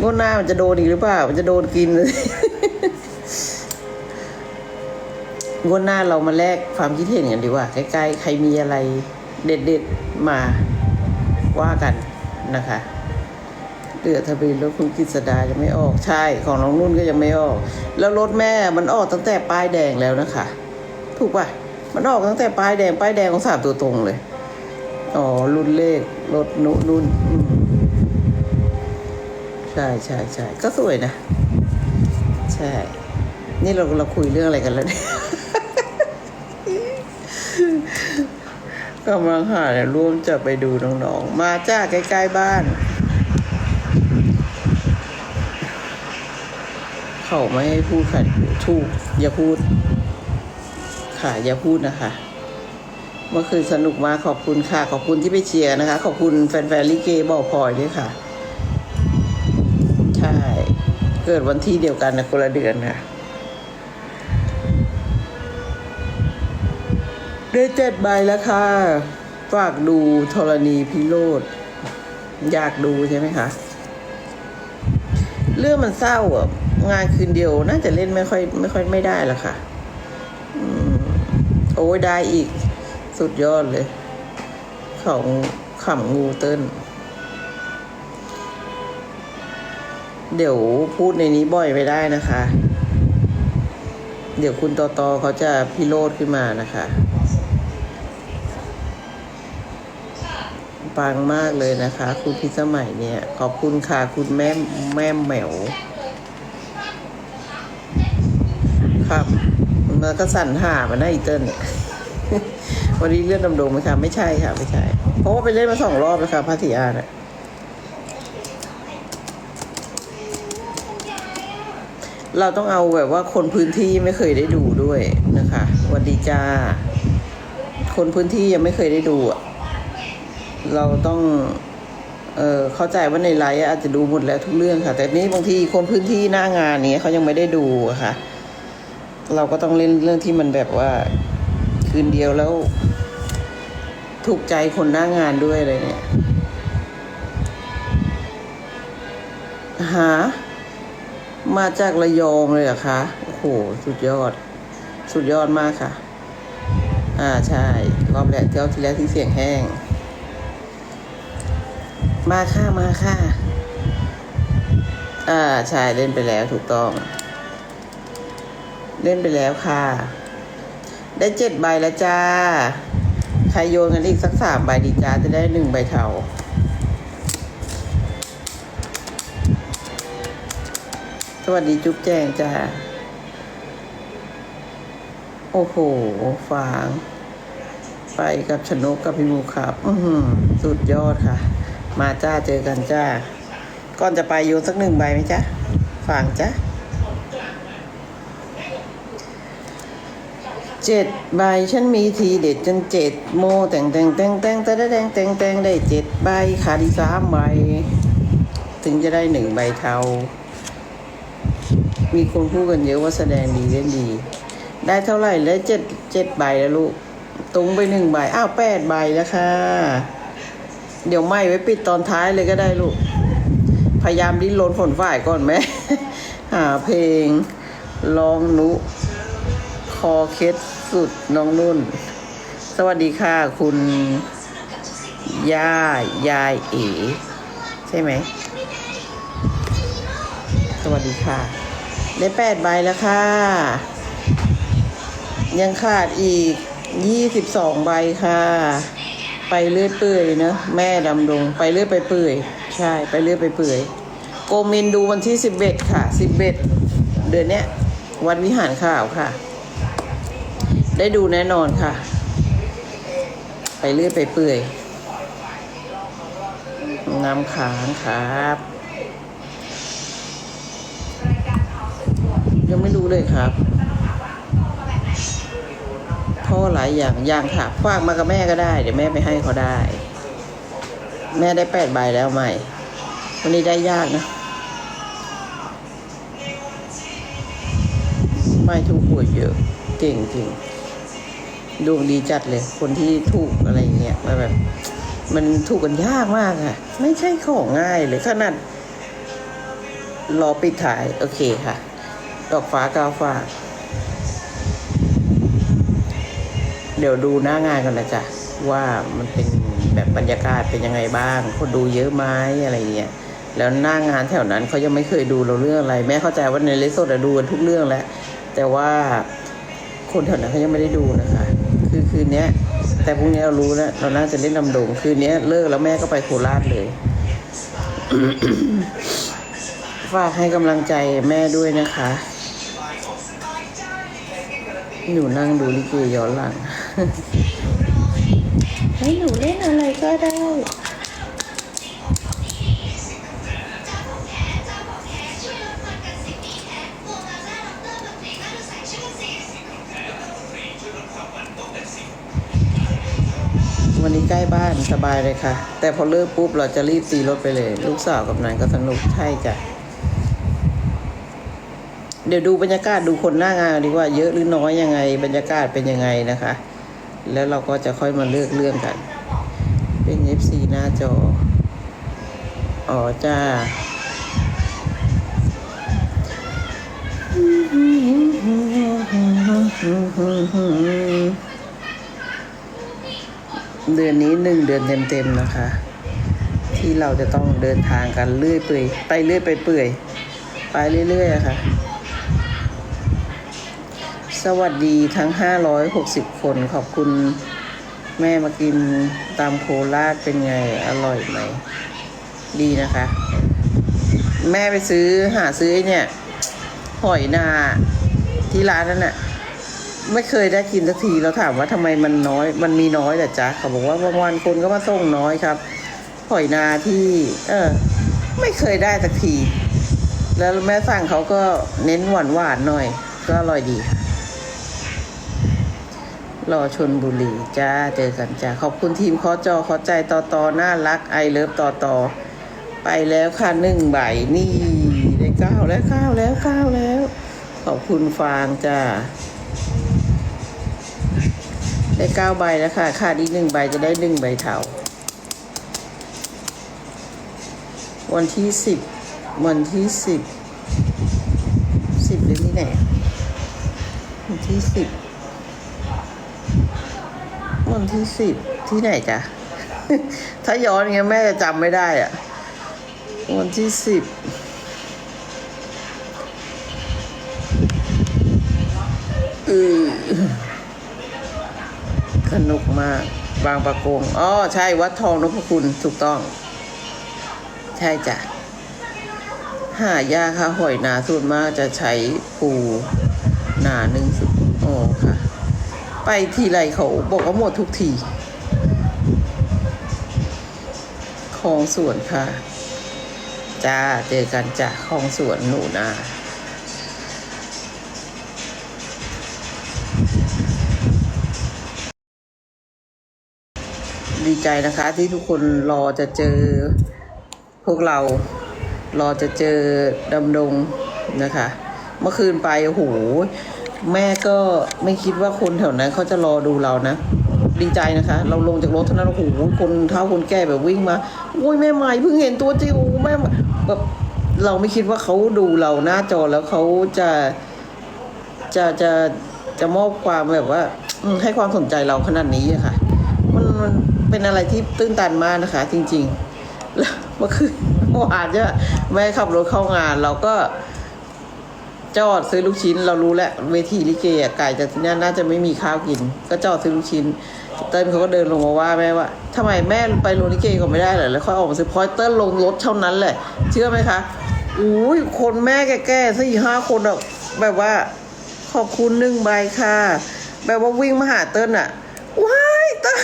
งวดหน้ามันจะโดนอีกหรือเปล่า มันจะโดนกินเลยงวดหน้าเรามาแลกความคิดเห็นกันดีกว่าใกล้ๆใครมีอะไรเด็ดๆมาว่ากันนะคะเดือทะเบียนรถคุณกฤษดายังไม่ออกใช่ของน้องนุ่นก็ยังไม่ออก แล้วรถแม่มันออกตั้งแต่ป้ายแดงแล้วนะคะ ถูกป่ะมันออกตั้งแต่ป้ายแดงป้ายแดงของสามตัวตรงเลยอ๋อรุ่นเลขรถนุนุ่น ใช่ใช่ใช่ก็สวยนะ ใช่ นี่เราเราคุยเรื่องอะไรกันแล้วเนี่ยกำลังหาเนี่ยร่วมจะไปดูน้องๆ มาจ้าใกล้ๆบ้าน เขาไม่ให้พูดค่ะถูก อย่าพูด ค่ะ อย่าพูดนะคะ เมื่อคืนสนุกมากขอบคุณค่ะ ขอบคุณที่ไปเชียร์นะคะ ขอบคุณแฟนๆลิเกบอกพลอยด้วยค่ะ ใช่ เกิดวันที่เดียวกันนะคนละเดือนค่ะได้เจ็ดใบแล้วค่ะ ฝากดูธรณีพิโรธอยากดูใช่ไหมคะเรื่องมันเศร้าอะงานคืนเดียวน่าจะเล่นไม่ค่อย ไม่ค่อยไม่ได้ละค่ะโอ้ยได้อีก สุดยอดเลย ของขำงูเติ้ล เดี๋ยวพูดในนี้บ่อยไม่ได้นะคะ เดี๋ยวคุณตอตอเขาจะพิโรธขึ้นมานะคะ ปังมากเลยนะคะ คุณพิสมัยเนี่ย ขอบคุณค่ะ คุณแม่แม่แหมวครับมันก็สั่นหามาได้อีเติ้ลเนี่ยวันนี้เลื่อนดำดงไหมคะไม่ใช่ค่ะ ไม่ใช่ เพราะว่าไปเล่นมาสองรอบแล้วค่ะพัทยาเนี่ย เราต้องเอาแบบว่าคนพื้นที่ไม่เคยได้ดูด้วยนะคะวัสดีจ้า คนพื้นที่ยังไม่เคยได้ดูอะเราต้อง เออเข้าใจว่าในไลฟ์อาจจะดูหมดแล้วทุกเรื่องค่ะ แต่นี้บางทีคนพื้นที่หน้างานนี้เขายังไม่ได้ดูอะค่ะ เราก็ต้องเล่นเรื่องที่มันแบบว่า คืนเดียวแล้ว ถูกใจคนหน้างานด้วยเลยเนี่ยหา มาจากระยองเลยเหรอคะ โอ้โห สุดยอด สุดยอดมากค่ะ อ่าใช่ รอบแรกเที่ยวที่แล้วที่เสียงแห้ง มาค่ะ มาค่ะ อ่าใช่เล่นไปแล้วถูกต้อง เล่นไปแล้วค่ะ ได้เจ็ดใบแล้วจ้า ใครโยนกันอีกสักสามใบดีจ้าจะได้หนึ่งใบเทา สวัสดีจุ๊บแจงจ้าโอ้โห ฝาง ไปกับชนกกับพี่มูครับ อืสุดยอดค่ะ มาจ้าเจอกันจ้า ก่อนจะไปโยนสักหนึ่งใบไหมจ้าฝางจ้าเจ็ดใบฉันมีทีเด็ดจนเจ็ดโมแต่งแต่งแต่งแต่งแต่ได้แต่งแต่งแต่งได้เจ็ดใบขาดีสามใบ ถึงจะได้หนึ่งใบเทา มีคนพูดกันเยอะว่าแสดงดีเล่นดี ได้เท่าไหร่แล้วเจ็ดเจ็ดใบแล้วลูกตรงไปหนึ่งใบ อ้าวแปดใบแล้วค่ะ เดี๋ยวไม่ไว้ปิดตอนท้ายเลยก็ได้ลูก พยายามดิ้นรนผลฝ่ายก่อนไหม หาเพลงลองนุ คอเคสสุดน้องนุ่น สวัสดีค่ะ คุณย่ายายเอ๋ใช่ไหม สวัสดีค่ะ ได้แปดใบแล้วค่ะ ยังขาดอีกยี่สิบสองใบค่ะ ไปเลื่อยเปื่อยเนอะแม่ดำดง ไปเลื่อยไปเปื่อย ใช่ ไปเลื่อยไปเปื่อย โกมินดูวันที่สิบเอ็ดค่ะสิบเอ็ดเดือนเนี้ยวันวิหารข่าวค่ะ ได้ดูแน่นอนค่ะ ไปเรื่อยไปเปื่อยน้ำค้างครับ้เลยครับพ่อหลายอย่างอย่างค่ะฝากมากับแม่ก็ได้ เดี๋ยวแม่ไปให้เขาได้ แม่ได้แปดใบแล้วใหม่ วันนี้ได้ยากนะ ไม่ถูกหวยเยอะ เก่งจริงดวงดีจัดเลย คนที่ถูกอะไรเงี้ยมาแบบ มันถูกกันยากมากอะไม่ใช่ของง่ายเลยขนาดรอปิดถ่าย โอเคค่ะ ดอกฟ้ากาวฟ้า เดี๋ยวดูหน้างานกันนะจ๊ะ ว่ามันเป็นแบบบรรยากาศเป็นยังไงบ้างคนดูเยอะไหมอะไรเงี้ยแล้วหน้างานแถวนั้นเขายังไม่เคยดูเราเรื่องอะไร แม่เข้าใจว่าในเลสโซดดูกันทุกเรื่องแล้ว แต่ว่าคนแถวนั้นเขายังไม่ได้ดูนะคะ คือคืนนี้แต่พรุ่งนี้เรารู้แล้วเราน่าจะเล่นลำโดงคืนนี้เลิกแล้วแม่ก็ไปโคราชเลยฝากให้กำลังใจแม่ด้วยนะคะ หนูนั่งดูลิเกย้อนหลังให้หนูเล่นอะไรก็ได้ วันนี้ใกล้บ้านสบายเลยค่ะ แต่พอเลิกปุ๊บเราจะรีบตีรถไปเลย ลูกสาวกับนายก็สนุกใช่จ้ะ เดี๋ยวดูบรรยากาศดูคนหน้างานดีกว่าเยอะหรือน้อยยังไง บรรยากาศเป็นยังไงนะคะ แล้วเราก็จะค่อยมาเลือกเรื่องกัน เป็น FC หน้าจอ อ๋อจ้าเดือนนี้หนึ่งเดือนเต็มๆนะคะ ที่เราจะต้องเดินทางกันเรื่อยเปื่อยไปเรื่อยไปเปื่อย ไปเรื่อยๆอะค่ะ สวัสดีทั้ง 560 คน ขอบคุณแม่มากินตามโคราชเป็นไง อร่อยไหม ดีนะคะ แม่ไปซื้อหาซื้อเนี่ยหอยนาที่ร้านนั้นน่ะ ไม่เคยได้กินสักทีเราถามว่าทำไมมันน้อย มันมีน้อยแต่จ๊ะเขาบอกว่าบางวันคนก็มาส่งน้อยครับหอยนาที่ เออ ไม่เคยได้สักที แล้วแม่สั่งเขาก็เน้นหวานหวานหน่อย ก็อร่อยดีค่ะ รอชนบุรีจ้าเจอกันจ้าขอบคุณทีมขอจอขอใจต่อต่อน่ารักไอเลิฟต่อต่อไปแล้วค่ะหนึ่งใบนี่ได้เก้าแล้วเก้าแล้วเก้าแล้ว ขอบคุณฟางจ้าได้เก้าใบแล้วค่ะขาดอีกหนึ่งใบจะได้หนึ่งใบเถาวันที่สิบวันที่สิบสิบหรือที่ไหนวันที่สิบ วันที่สิบที่ไหนจ๊ะ ถ้าย้อนเงี้ยแม่จะจำไม่ได้อะวันที่สิบเออสนุกมาก บางประกงอ๋อใช่วัดทองนพคุณถูกต้อง ใช่จ้ะหายาค่ะหอยนาส่วนมากจะใช้ปูหนาหนึ่งสุดโอ้ค่ะ ไปทีไรเขาบอกว่าหมดทุกที ของสวนค่ะ จ้า เจอกันจ้ะของสวนหนูนาดีใจนะคะที่ทุกคนรอจะเจอพวกเรา รอจะเจอดำดงนะคะ เมื่อคืนไปโอ้โห แม่ก็ไม่คิดว่าคนแถวนั้นเขาจะรอดูเรานะ ดีใจนะคะ เราลงจากรถเท่านั้นโอ้โหคนเท่าคนแก่แบบวิ่งมาโอ้ยแม่ใหม่เพิ่งเห็นตัวจิ๋วแม่ใหม่แบบเราไม่คิดว่าเขาดูเราหน้าจอแล้วเขาจะจะจะจะมอบความแบบว่าให้ความสนใจเราขนาดนี้อะค่ะ มันมันเป็นอะไรที่ตื้นตันมากนะคะ จริง ๆ แล้วเมื่อคืนเมื่อวานเนี่ยแม่ขับรถเข้างานเราก็ จอดซื้อลูกชิ้นเรารู้แหล้วเวทีลิเกอะไก่จากที่นั่นน่าจะไม่มีข้าวกิน ก็จอดซื้อลูกชิ้น เติ้ลเขาก็เดินลงมาว่าแม่ว่าทำไมแม่ไปโรงลิเกก็ไม่ได้เหรอแล้วค่อยออกมาซื้อพอยเติ้ลลงรถเท่านั้นแหละ เชื่อไหมคะอุ้ยคนแม่แก่ๆสี่ห้าคนอะแบบว่าขอบคุณหนึ่งใบค่ะ แบบว่าวิ่งมาหาเติ้ลอะว้ายเติ้ล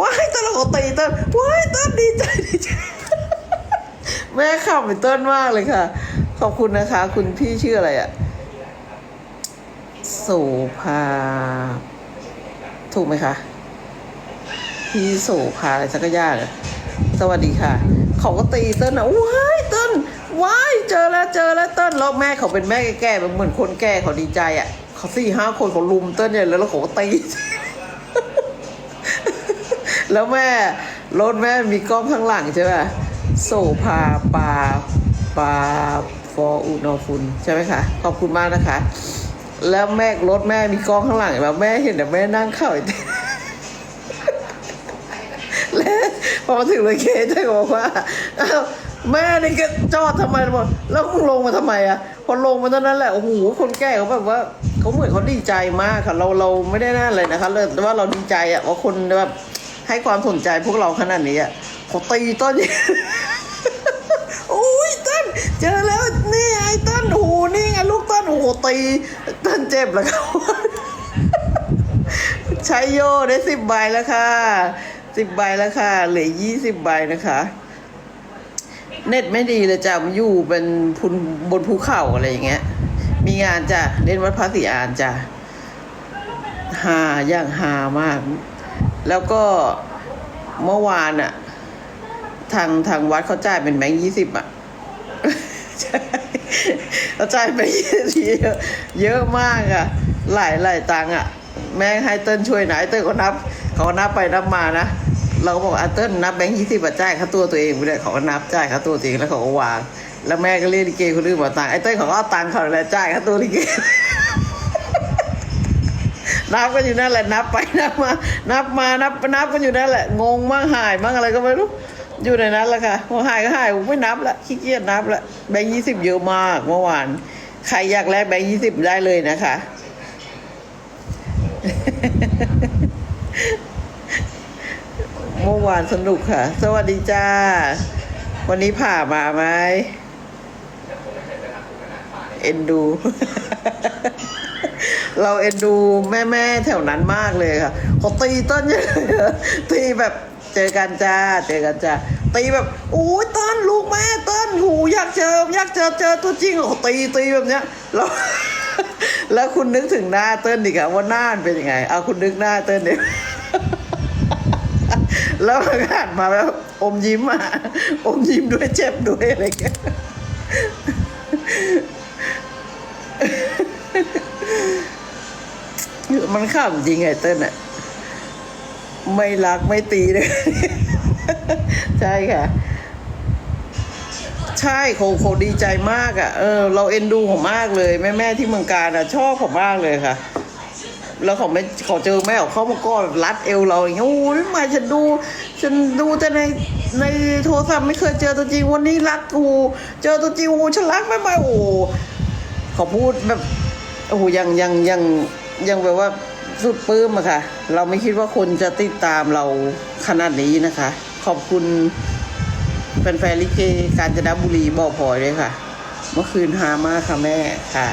ว้ายเติ้ลเราก็ตีเติ้ลว้ายเติ้ลดีใจดีใจแม่ขับไปเติ้ลมากเลยค่ะ ขอบคุณนะคะ คุณพี่ชื่ออะไรอะโสภา ถูกไหมคะ พี่โสภาอะไรสักอย่างสวัสดีค่ะ เขาก็ตีเติ้ลอะว้ายเติ้ลว้ายเจอแล้วเจอแล้วเติ้ลแล้วแม่เขาเป็นแม่แก่ๆเหมือนคนแก่เขาดีใจอะเขาสี่ห้าคนเขาลุมเติ้ลใหญ่เลยแล้วเขาก็ตี แล้วแม่รถแม่มีกล้องข้างหลังใช่ไหมโสภาปาปา ฟออุนอฟุนใช่ไหมคะขอบคุณมากนะคะ แล้วแม่รถแม่มีกล้องข้างหลังแบบแม่เห็นแต่แม่นั่งเข้าไอ้เต้แล้วพอถึงเลยเคสจะบอกว่าแม่นี่ก็จอดทำไมบอกแล้วมึงลงมาทำไมอะ พอลงมาเท่านั้นแหละโอ้โหคนแก่เขาแบบว่าเขาเหมือนเขาดีใจมากค่ะ เราเราไม่ได้น่าเลยนะคะเลยแต่ว่าเราดีใจอะว่าคนแบบให้ความสนใจพวกเราขนาดนี้อะเขาตีต้นโอ้ยต้น เจอแล้วนี่ไอ้ต้นโอ้โหนี่ไงลูกต้นโอ้โหตีต้นเจ็บแล้วครับใช้โยได้สิบใบแล้วค่ะสิบใบแล้วค่ะเหลือยี่สิบใบนะคะ เน็ตไม่ดีเลยจ้ะมันอยู่เป็นพุนบนภูเขาอะไรอย่างเงี้ย มีงานจ้ะเล่นวัดพระศรีอานจ้ะฮาอย่างฮามาก แล้วก็เมื่อวานอะทางทางวัดเขาจ่ายเป็นแบงค์ยี่สิบอะ ใช่เขาจ่ายไปเยอะเยอะมากอะหลายหลายตังค์อะแม่ให้เติ้ลช่วยหนะไอ้เติ้ลก็นับ เขานับไปนับมานะ เราก็บอกอะเติ้ลนับแบงค์ยี่สิบจ่ายค่าตัวตัวเองไม่ได้เขาก็นับจ่ายค่าตัวตัวเองแล้วเขาก็วาง แล้วแม่ก็เรียกลิเกคนอื่นมาตังค์ไอ้เติ้ลเขาก็เอาตังค์เขาแล้วจ่ายค่าตัวลิเกนับกันอยู่นั่นแหละนับไปนับมา นับมานับนับกันอยู่นั่นแหละงงมั่งหายมั่งอะไรก็ไม่รู้ อยู่ในนั้นแหละค่ะพอหายก็หายผมไม่นับละขี้เกียจนับละแบงค์ยี่สิบเยอะมากเมื่อวานใครอยากแลกแบงค์ยี่สิบได้เลยนะคะ เมื่อวานสนุกค่ะ สวัสดีจ้า วันนี้ผ่ามาไหมเอ็นดู เราเอ็นดูแม่แม่ๆแถวนั้นมากเลยค่ะเขาตีต้นใหญ่เลยตีแบบ เจอกันจ้า เจอกันจ้า ตีแบบโอ้ยต้นลูกแม่ต้นหูอยากเจออยากเจอเจอตัวจริงเขาตีตีแบบเนี้ยแล้วแล้วคุณนึกถึงหน้าเต้นดิค่ะว่าหน้าเป็นยังไง เอาคุณนึกหน้าเต้นดิแล้วมันก็หันมาแบบอมยิ้มอะอมยิ้มด้วยเจ็บด้วยอะไรอย่างเงี้ยมันขำจริงไงเต้นอะ ไม่รักไม่ตีเลย ใช่ค่ะ ใช่โคโคดีใจมากอะ่ะ เออ เราเอ็นดูผมมากเลย แม่แม่ๆที่เมืองการอะ่ะ ชอบผมมากเลยค่ะ แล้วเขาไม่เขาเจอแม่เขาเข้ามาก้อนแบบรัดเอวเราอย่างเงี้ยโอ้ยมาฉันดูฉันดูแต่ในในโทรศัพท์ไม่เคยเจอตัวจริงวันนี้รักกูเจอตัวจริงโอ้ฉันรักแม่ไม่โอ้เขาพูดแบบโอ้โหยังยังยังยังแบบว่า สุดปลื้มอะค่ะ เราไม่คิดว่าคนจะติดตามเราขนาดนี้นะคะ ขอบคุณแฟนๆลิเกกาญจนบุรีบอกพลอยเลยค่ะ เมื่อคืนฮามากค่ะแม่ค่ะ